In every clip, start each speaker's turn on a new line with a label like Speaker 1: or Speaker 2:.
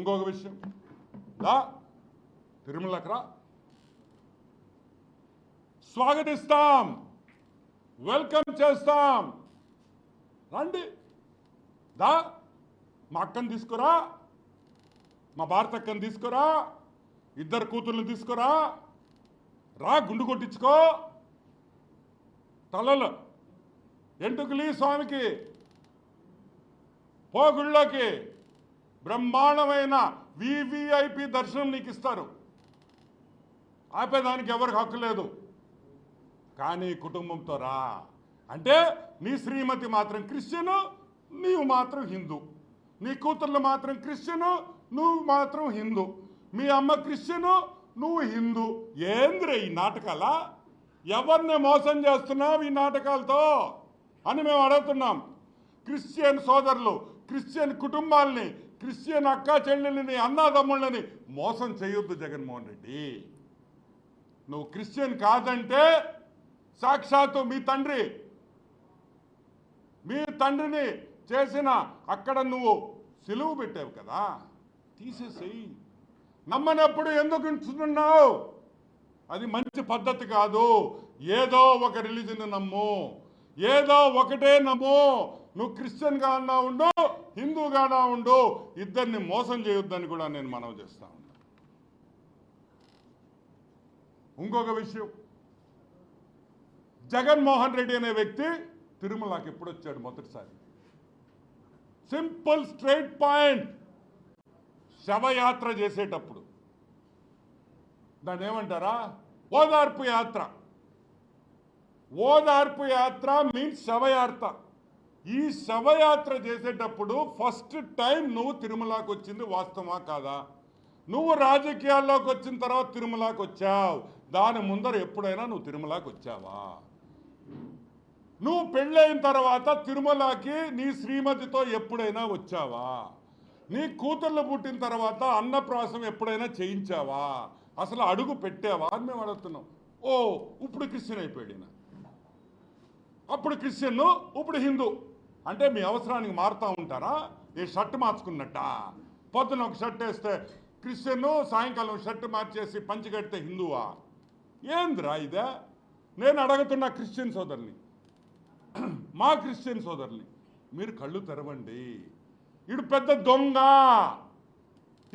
Speaker 1: ఇంకొక విషయం. దా తిరుమలకు రా. స్వాగతిస్తాం. వెల్కమ్ చేస్తాం. రండి. దా మా అక్కని తీసుకురా. మా భారతక్కని తీసుకురా. ఇద్దరు కూతుర్ని తీసుకురా. రా గుండు కొట్టించుకో. తలలు ఎంటుకులి స్వామికి. పో గుళ్ళోకి బ్రహ్మాండమైన వివిఐపి దర్శనం నీకు ఇస్తారు. ఆపేదానికి ఎవరికి హక్కు లేదు. కానీ కుటుంబంతో రా. అంటే నీ శ్రీమతి మాత్రం క్రిస్టియను నీవు మాత్రం హిందూ. నీ కూతుర్లు మాత్రం క్రిస్టియను నువ్వు మాత్రం హిందూ. మీ అమ్మ క్రిస్టియను నువ్వు హిందూ. ఏంద్రే ఈ నాటకాల? ఎవరిని మోసం చేస్తున్నావు ఈ నాటకాలతో? అని మేము అడుగుతున్నాం. క్రిస్టియన్ సోదరులు క్రిస్టియన్ కుటుంబాలని క్రిస్టియన్ అక్కా చెల్లెళ్ళని అన్నాదమ్ముళ్ళని మోసం చేయొద్దు జగన్మోహన్ రెడ్డి. నువ్వు క్రిస్టియన్ కాదంటే సాక్షాత్తు మీ తండ్రి. మీ తండ్రిని చేసిన అక్కడ నువ్వు సెలవు పెట్టావు కదా. తీసేసేయి. నమ్మనప్పుడు ఎందుకు ఉంచుతున్నావు అది మంచి పద్ధతి కాదు. ఏదో ఒక రిలీజన్ నమ్ము. ఏదో ఒకటే నమ్ము. నువ్వు క్రిస్టియన్గా అన్నా ఉండు హిందూగానా ఉండు ఇద్దరిని మోసం చేయొద్దని కూడా నేను మనవి చేస్తా ఉన్నా. ఇంకొక విషయం. జగన్మోహన్ రెడ్డి అనే వ్యక్తి తిరుమలకి ఎప్పుడు వచ్చాడు మొదటిసారి? Simple straight point. శవయాత్ర చేసేటప్పుడు. దాన్ని ఏమంటారా? ఓదార్పు యాత్ర. ఓదార్పు యాత్ర మీన్స్ శవయాత్ర. ఈ శవయాత్ర చేసేటప్పుడు ఫస్ట్ టైం నువ్వు తిరుమలకి వచ్చింది వాస్తవా కాదా? నువ్వు రాజకీయాల్లోకి వచ్చిన తర్వాత తిరుమలకి వచ్చావు. దాని ముందర ఎప్పుడైనా నువ్వు తిరుమలకి వచ్చావా? నువ్వు పెళ్ళైన తర్వాత తిరుమలకి నీ శ్రీమతితో ఎప్పుడైనా వచ్చావా? నీ కూతుర్లు పుట్టిన తర్వాత అన్నప్రాసం ఎప్పుడైనా చేయించావా? అసలు అడుగు పెట్టావా అని మేము అడుగుతున్నాం. ఓ ఇప్పుడు క్రిస్టియన్ అయిపోయాడు అప్పుడు క్రిస్టియన్ ఇప్పుడు హిందూ. అంటే మీ అవసరానికి మారుతూ ఉంటారా? ఈ షర్ట్ మార్చుకున్నట్ట? పొద్దున ఒక షర్ట్ వేస్తే క్రిస్టియన్ సాయంకాలం షర్ట్ మార్చేసి పంచి కడితే హిందువా? ఏందిరా ఇదే? నేను అడుగుతున్న క్రిస్టియన్ సోదరుని. మా క్రిస్టియన్ సోదరుని. మీరు కళ్ళు తెరవండి. ఈడు పెద్ద దొంగ.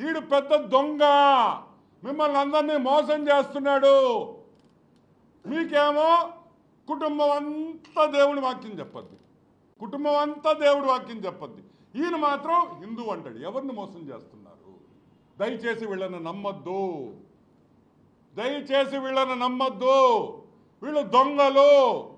Speaker 1: ఈడు పెద్ద దొంగ. మిమ్మల్ని అందరినీ మోసం చేస్తున్నాడు. మీకేమో కుటుంబం అంతా దేవుని వాక్యం చెప్పద్దు. కుటుంబం అంతా దేవుడు వాక్యం చెప్పద్ది. ఈయన మాత్రం హిందూ అంటాడు. ఎవరిని మోసం చేస్తున్నారు? దయచేసి వీళ్ళని నమ్మద్దు. దయచేసి వీళ్ళని నమ్మద్దు. వీళ్ళు దొంగలు.